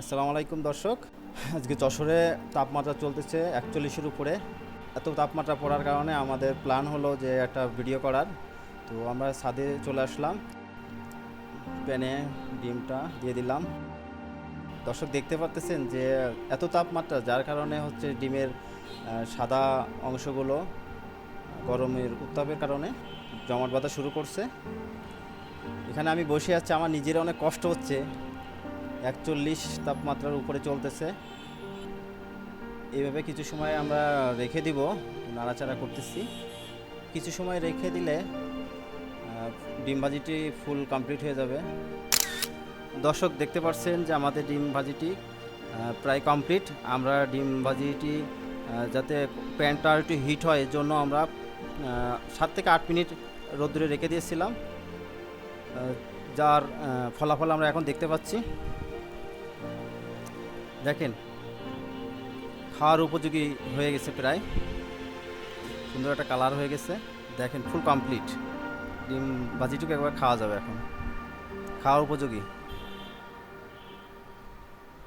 আসসালামু আলাইকুম দর্শক। আজকে যশোরে তাপমাত্রা চলতেছে একচল্লিশের উপরে। এত তাপমাত্রা পড়ার কারণে আমাদের প্ল্যান হলো যে একটা ভিডিও করার। তো আমরা ছাদে চলে আসলাম। প্যানে ডিমটা দিয়ে দিলাম। দর্শক দেখতে পাচ্তেছেন যে এত তাপমাত্রা, যার কারণে হচ্ছে ডিমের সাদা অংশগুলো গরমের উত্তাপের কারণে জমাট বাঁধা শুরু করছে। এখানে আমি বসে আছি, আমার নিজের অনেক কষ্ট হচ্ছে। একচল্লিশ তাপমাত্রার উপরে চলতেছে। এইভাবে কিছু সময় আমরা রেখে দিব নাড়াচাড়া করতেছি। কিছু সময় রেখে দিলে ডিম ভাজিটি ফুল কমপ্লিট হয়ে যাবে। দর্শক দেখতে পাচ্ছেন যে আমাদের ডিম ভাজিটি প্রায় কমপ্লিট। আমরা ডিম ভাজিটি যাতে প্যানটা একটু হিট হয় এর জন্য আমরা সাত থেকে আট মিনিট রোদ্দুরে রেখে দিয়েছিলাম। যার ফলাফল আমরা এখন দেখতে পাচ্ছি। দেখেন, খাওয়ার উপযোগী হয়ে গেছে প্রায়। সুন্দর একটা কালার হয়ে গেছে। দেখেন ফুল কমপ্লিট ডিম ভাজিটুকু একবার খাওয়া যাবে এখন। খাওয়ার উপযোগী।